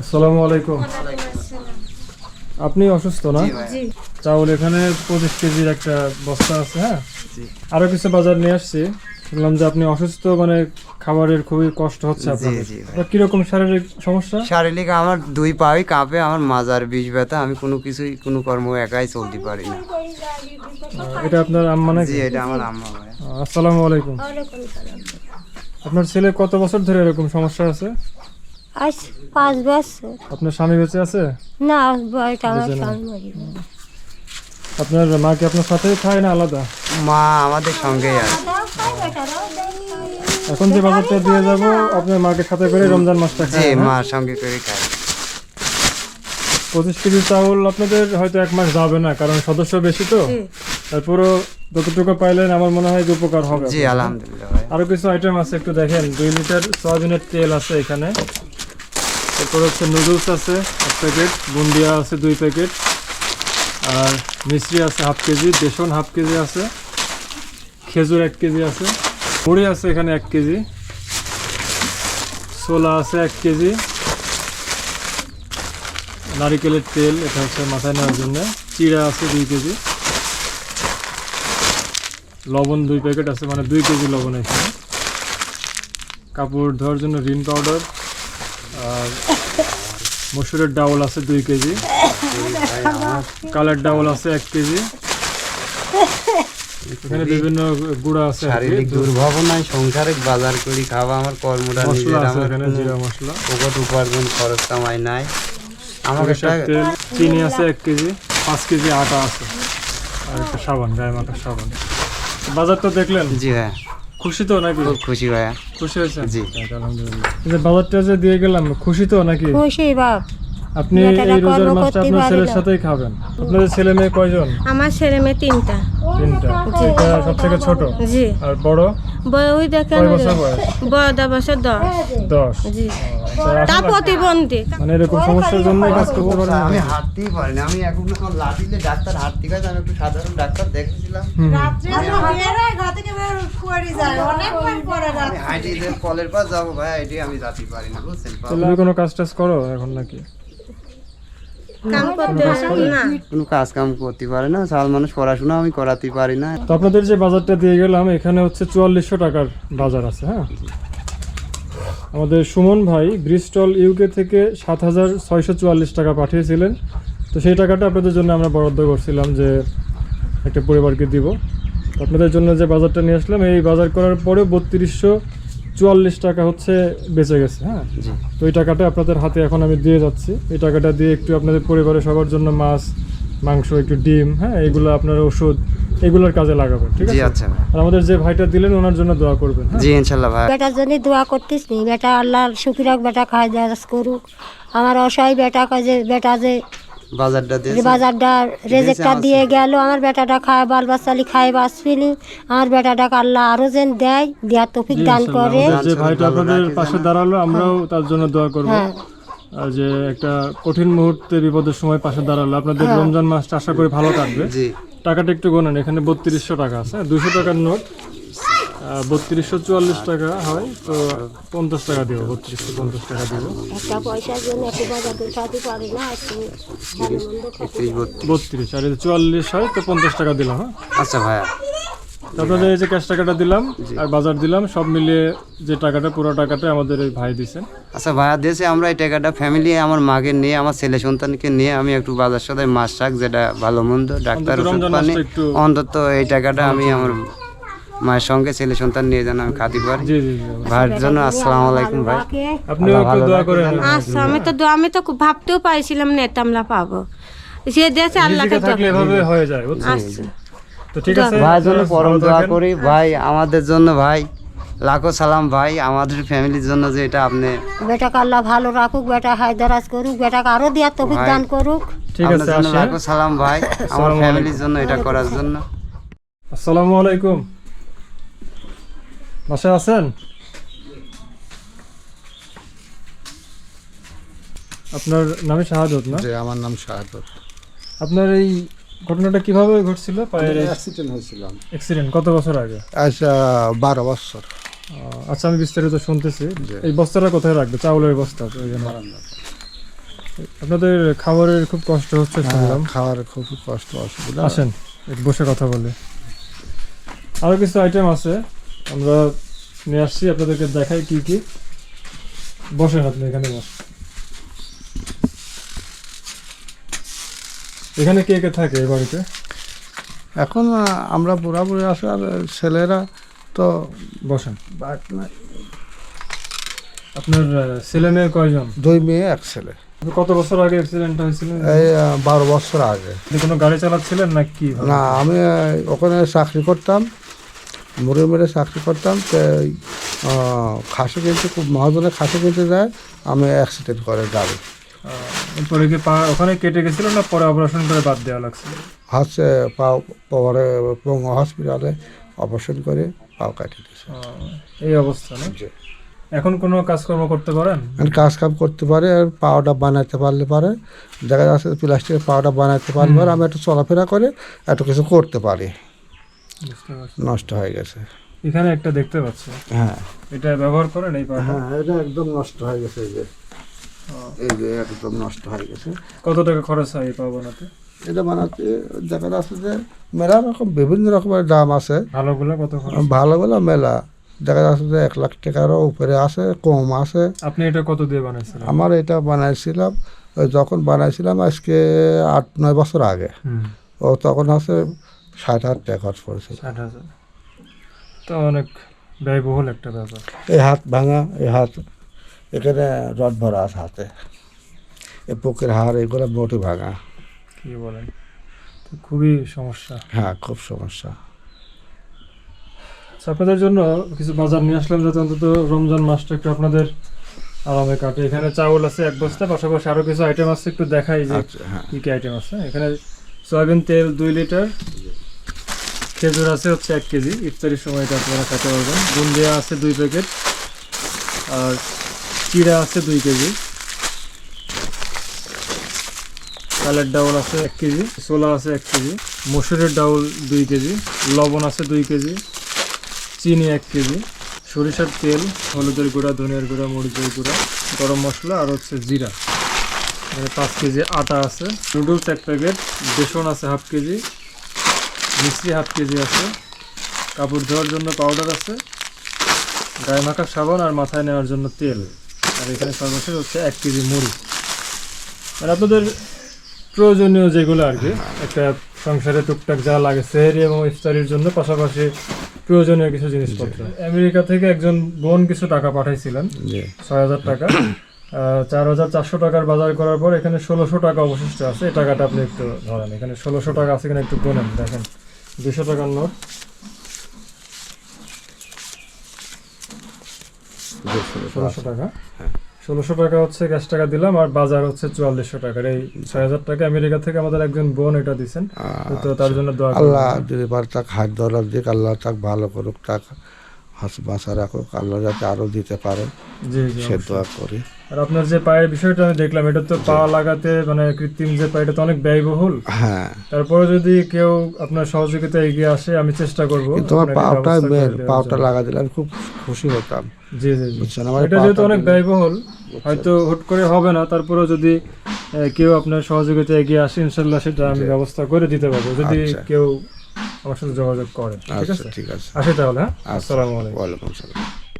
আসসালামু আলাইকুম। আপনি অসুস্থ না? চাউল এখানে পঁচিশ কেজির একটা বস্তা আছে হ্যাঁ? আরও কিছু বাজার নিয়ে আসছি। শুনলাম যে আপনি অসুস্থ মানে খাবারের খুবই কষ্ট হচ্ছে। তা কীরকম শারীরিক সমস্যা? শারীরিক আমার দুই পাই কাঁপে আমার মাজার বিষ ব্যথা আমি কোনো কিছুই কোনো কর্ম একাই চলতে পারি না। এটা আপনার আম্মা নাকি? এটা আমার আম্মা আসসালামু আলাইকুম। আপনার ছেলে কত বছর ধরে এরকম সমস্যা আছে? আজ পাঁচ বছর। আপনার স্বামী বেঁচে আছে? না আমার স্বামী মরে গেছে। আপনার মা কি আপনার সাথেই খায় না আলাদা? মা আমাদের সঙ্গেই আছে। এখন যে বাজারটা দিয়ে যাব আপনার মাকে সাথে করে রমজান মাসটা জি খায় মার সঙ্গে করে খাই পঁচিশ কেজি চাউল আপনাদের হয়তো এক মাস যাবে না কারণ সদস্য বেশি তো। জি। তারপরও যতটুকু পাইলেন আমার মনে হয় যে উপকার হবে। জি আলহামদুলিল্লাহ ভাই। আরও কিছু আইটেম আছে একটু দেখেন। দুই লিটার সয়াবিনের তেল আছে এখানে। তারপর হচ্ছে নুডলস আছে, এক প্যাকেট, বুন্দিয়া আছে দুই প্যাকেট, আর মিশ্রি আছে হাফ কেজি, বেসন হাফ কেজি আছে, খেজুর এক কেজি আছে, মুড়ি আছে এখানে এক কেজি, ছোলা আছে এক কেজি, নারিকেলের তেল এটা হচ্ছে মাথায় নেওয়ার জন্য, চিড়া আছে দুই কেজি, লবণ দুই প্যাকেট আছে মানে দুই কেজি লবণ এখানে, কাপড় ধোয়ার জন্য রিন পাউডার আর মসুরের ডাউল আছে দুই কেজি। কালার ডাউল আছে এক কেজি। এখানে বিভিন্ন গুঁড়া আছে শারীরিক দুর্ভাবনায় সংসারে বাজার করি খাওয়া আমার কর্মটা নিজের আমার জিরা মশলা। পকেট উপার্জন খরচ কামাই নাই। আমার একটা চিনি আছে এক কেজি পাঁচ কেজি আটা আছে। আর একটা সাবান গায়ে মাখার সাবান। বাজার তো দেখলেন? জি ভাইয়া খুশি তো নাকি? খুব খুশি ভাইয়া। খুশি হয়েছে? জি। আলহামদুলিল্লাহ। এই যে বাজারটা যে দিয়ে গেলাম খুশি তো নাকি? খুশি বাপ। আপনি এই রোজার মাসটা আপনার ছেলের সাথেই খাবেন। আপনাদের ছেলে মেয়ে কয়জন? আমার ছেলে মেয়ে তিনটা। তিনটা। এটা সব থেকে ছোট? জি। আর বড়? বড় ওই দেখেন কয় বছর বয়স? বড় দশ বছর দশ। দশ। জি। আচ্ছা, তা প্রতিবন্ধী। মানে এরকম সমস্যার জন্য কাজ করতে পারেন আমি হাঁটতেই পারি না আমি এখন আমার লাঠিলে ডাক্তার হাঁটতে গেছে আমি একটু সাধারণ ডাক্তার দেখেছিলাম। হুম। আমি হাঁটি যে কলের পাশ যাব ভাই এটি আমি যাতে পারি না বুঝছেন তুমি কোনো কাজ টাজ করো এখন নাকি? কাম করতে না। কোনো কাজ কাম করতে পারি না সাল মানুষ পড়াশোনা আমি করাতে পারি না। তো আপনাদের যে বাজারটা দিয়ে গেলাম এখানে হচ্ছে চুয়াল্লিশশো টাকার বাজার আছে হ্যাঁ? আমাদের সুমন ভাই ব্রিস্টল ইউকে থেকে সাত হাজার ছয়শো চুয়াল্লিশ টাকা পাঠিয়েছিলেন। তো সেই টাকাটা আপনাদের জন্য আমরা বরাদ্দ করছিলাম যে একটা পরিবারকে দিব। আপনাদের জন্য যে বাজারটা নিয়ে আসলাম এই বাজার করার পরেও বত্রিশশো চুয়াল্লিশ টাকা হচ্ছে বেঁচে গেছে হ্যাঁ? তো এই টাকাটা আপনাদের হাতে এখন আমি দিয়ে যাচ্ছি। এই টাকাটা দিয়ে একটু আপনাদের পরিবারের সবার জন্য মাছ মাংস একটু ডিম হ্যাঁ? এগুলো আপনার ওষুধ এগুলোর কাজে লাগাবেন ঠিক আছে? আচ্ছা। আর আমাদের যে ভাইটা দিলেন ওনার জন্য দোয়া করবেন হ্যাঁ? জি ইনশাল্লাহ ভাই। বেটার জন্য দোয়া করতিস নি বেটা আল্লাহর শুকিরাক বেটা খায় দাস করুক আমার অসহায় বেটা কাজে বেটা যে বাজারটা দিয়ে বাজারটা দিয়ে গেল আমার বেটাটা খায় বাল বাচ্চালি খায় বাঁচপিনি আমার বেটাটাকে আল্লাহ আরও যেন দেয় দেওয়ার তৌফিক দান করে। যে ভাইটা আপনাদের পাশে দাঁড়াল আমরাও তার জন্য দোয়া করব। হ্যাঁ। যে একটা কঠিন মুহূর্তে বিপদের সময় পাশে দাঁড়াল আপনাদের হ্যাঁ। রমজান মাসটা আশা করি ভালো কাটবে। টাকাটা একটু গোনেন এখানে বত্রিশশো টাকা আছে দুশো টাকার নোট। বত্রিশশো চুয়াল্লিশ টাকা হয় তো পঞ্চাশ টাকা দিব বত্রিশশো পঞ্চাশ টাকা দিব। বত্রিশ আর চুয়াল্লিশ হয় তো পঞ্চাশ টাকা দিলাম হ্যাঁ? আচ্ছা ভাইয়া। আপনাদের এই যে ক্যাশ টাকাটা দিলাম আর বাজার দিলাম সব মিলিয়ে যে টাকাটা পুরো টাকাটা আমাদের এই ভাই দিছেন আচ্ছা ভাইয়া দেশে আমরা এই টাকাটা ফ্যামিলি আমার মাকে নিয়ে আমার ছেলে সন্তানকে নিয়ে আমি একটু বাজার সদায় মাছ শাক যেটা ভালো মন্দ ডাক্তার অন্তত এই টাকাটা আমি আমার মায়ের সঙ্গে ছেলে সন্তান নিয়ে যেন আমি খাতে পারি। জি জি জি। ভাইয়ের জন্য আসসালাম আলাইকুম ভাই। আচ্ছা আমি তো দোয়া- আমি তো খুব ভাবতেও পাইছিলাম না এটা আমরা পাবো। সে দেশে আল্লাহকে থাকলে এভাবে হয়ে যায় আচ্ছা। তো ঠিক আছে ভাইয়ের জন্য পরম দোয়া করি। ভাই আমাদের জন্য ভাই লাখো সালাম ভাই। আমাদের ফ্যামিলির জন্য যে এটা আপনি বেটাকে আল্লাহ ভালো রাখুক বেটা হায়দারাজ করুক বেটাকে আরও দেওয়ার তৌফিক। দান করুক। ঠিক আছে লাখো সালাম ভাই। আমার ফ্যামিলির জন্য এটা করার জন্য। আসসালামু আলাইকুম। বাসায় আছেন আপনার নামে শাহাদত না যে আমার নাম শাহাদত আপনার এই ঘটনাটা কীভাবে ঘটছিল? পায়ের অ্যাক্সিডেন্ট হয়েছিলাম অ্যাক্সিডেন্ট কত বছর আগে? আহ, বারো বছর। আচ্ছা আমি বিস্তারিত শুনতেছি। এই বস্তাটা কোথায় রাখবে? চাউলের বস্তা তো ওই জন্য। আপনাদের খাবারের খুব কষ্ট হচ্ছে শুনলাম। হ্যাঁ, খাওয়ার খুব কষ্ট অসুবিধা আসেন একটু বসে কথা বলে। আরও কিছু আইটেম আছে। আমরা নিয়ে আসছি আপনাদেরকে দেখাই কি কি। বসেন আপনি এখানে বস। এখানে কে কে থাকে এই বাড়িতে? এখন আমরা বুড়া বুড়ি আছে আর ছেলেরা তো বসেন। আপনার ছেলে মেয়ে কয়জন? দুই মেয়ে এক ছেলে। কত বছর আগে অ্যাক্সিডেন্ট হয়েছিল এই বারো বছর আগে। কোনো গাড়ি চালাচ্ছিলেন না কি না আমি ওখানে চাকরি করতাম। মুড়ে মুড়ে চাকরি করতাম তো খাসি কিনতে খুব মহাজনে খাসি কিনতে যায় আমি অ্যাক্সিডেন্ট করে গাড়ি। পরে কি পা ওখানে কেটে গেছিল না পরে অপারেশন করে বাদ দেওয়া লাগছিল? হচ্ছে পাও পরে হসপিটালে অপারেশন করে পাও কাটিয়ে দিয়েছে। এই অবস্থা না? এখন কোনো কাজকর্ম করতে পারেন? কাজ কাম করতে পারে আর পাওয়াটা বানাইতে পারলে পারে। দেখা যাচ্ছে প্লাস্টিকের পাওয়াটা বানাইতে পারলে পারে আমি একটু চলাফেরা করে একটু কিছু করতে পারি। নষ্ট হয়ে গেছে। এখানে একটা দেখতে পাচ্ছি। হ্যাঁ। এটা ব্যবহার করেন এই পাটা হ্যাঁ এটা একদম নষ্ট হয়ে গেছে এই যে। এই যে একদম নষ্ট হয়ে গেছে। কত টাকা খরচ হয় এই পা বানাতে? এটা বানাতে দেখা যাচ্ছে যে মেলা রকম বিভিন্ন রকমের দাম আছে। ভালোগুলো কত ভালোগুলো মেলা। দেখা যাচ্ছে যে এক লাখ টাকারও উপরে আছে কম আছে। আপনি এটা কত দিয়ে বানাইছিলেন? আমার এটা বানাইছিলাম যখন বানাইছিলাম আজকে আট নয় বছর আগে। ও তখন আছে ষাট হাজার টাকা খরচ পড়েছিল। ষাট হাজার। তো অনেক ব্যয়বহুল একটা ব্যাপার। এই হাত ভাঙা এই হাত এখানে রড ভরা আছে হাতে। এই বুকের হাড় এগুলো মোটে ভাঙা। কি বলেন? তো খুবই সমস্যা। হ্যাঁ খুব সমস্যা। আচ্ছা, আপনাদের জন্য কিছু বাজার নিয়ে আসলাম যাতে অন্তত রমজান মাসটা একটু আপনাদের আরামে কাটে। এখানে চাউল আছে এক বস্তা পাশাপাশি আরও কিছু আইটেম আছে একটু দেখাই যে কি কি আইটেম আছে। এখানে সয়াবিন তেল দুই লিটার খেজুর আছে হচ্ছে এক কেজি ইফতারির সময় এটা আপনারা খেতে পারবেন। বুন্দিয়া আছে দুই প্যাকেট, আর চিড়া আছে দুই কেজি। চালের ডাউল আছে এক কেজি, ছোলা আছে এক কেজি, মসুরের ডাউল দুই কেজি, লবণ আছে দুই কেজি, চিনি এক কেজি, সরিষার তেল, হলুদের গুঁড়া, ধনিয়ার গুঁড়া, মরিচের গুঁড়া, গরম মশলা আর হচ্ছে জিরা। এখানে পাঁচ কেজি আটা আছে, নুডলস এক প্যাকেট, বেসন আছে হাফ কেজি মিষ্টি হাফ কেজি আছে। কাপড় ধোয়ার জন্য পাউডার আছে। গায়ে মাখা সাবান আর মাথায় নেওয়ার জন্য তেল। আর এখানে সর্বশেষ হচ্ছে এক কেজি মুড়ি। মানে আপনাদের প্রয়োজনীয় যেগুলো আর কি একটা সংসারে টুকটাক যা লাগে সেহেরি এবং ইফতারির জন্য পাশাপাশি প্রয়োজনীয় কিছু জিনিসপত্র। আমেরিকা থেকে একজন বোন কিছু টাকা পাঠাইছিলেন ছয় হাজার টাকা। চার হাজার চারশো টাকার বাজার করার পর এখানে ষোলোশো টাকা অবশিষ্ট আছে। এই টাকাটা আপনি একটু ধরেন এখানে ষোলোশো টাকা আছে কিনা একটু গোনেন দেখেন। দুশো টাকার নোট। ষোলোশো টাকা। ষোলোশো টাকা হচ্ছে গ্যাস টাকা দিলাম আর বাজার হচ্ছে চুয়াল্লিশশো টাকার। এই ছয় হাজার টাকা আমেরিকা থেকে আমাদের একজন বোন এটা দিচ্ছেন তো তার জন্য আল্লাহ যদি তাক হাত ধরার দিক আল্লাহ তাক ভালো করুক তাক হাস বাঁচা রাখুক আল্লাহ যাতে আরও দিতে পারে। জি জি সে দোয়া করি। আর আপনার যে পায়ের বিষয়টা আমি দেখলাম এটা তো পা লাগাতে মানে কৃত্রিম যে পা এটা তো অনেক ব্যয়বহুল। হ্যাঁ। তারপরে যদি কেউ আপনার সহযোগিতা এগিয়ে আসে আমি চেষ্টা করব পাওটা পাওটা লাগা দিলে আমি খুব খুশি হতাম। জি জি জি। বুঝছেন আমার এটা যেহেতু অনেক ব্যয়বহুল হয়তো হুট করে হবে না তারপরেও যদি কেউ আপনার সহযোগিতা এগিয়ে আসে ইনশাল্লাহ সেটা আমি ব্যবস্থা করে দিতে পারব। যদি আচ্ছা। কেউ আমার সাথে যোগাযোগ করে ঠিক আচ্ছা আছে? ঠিক আছে। আসে তাহলে হ্যাঁ? আচ্ছা। আসসালামু আলাইকুম। ওয়ালাইকুম সালাম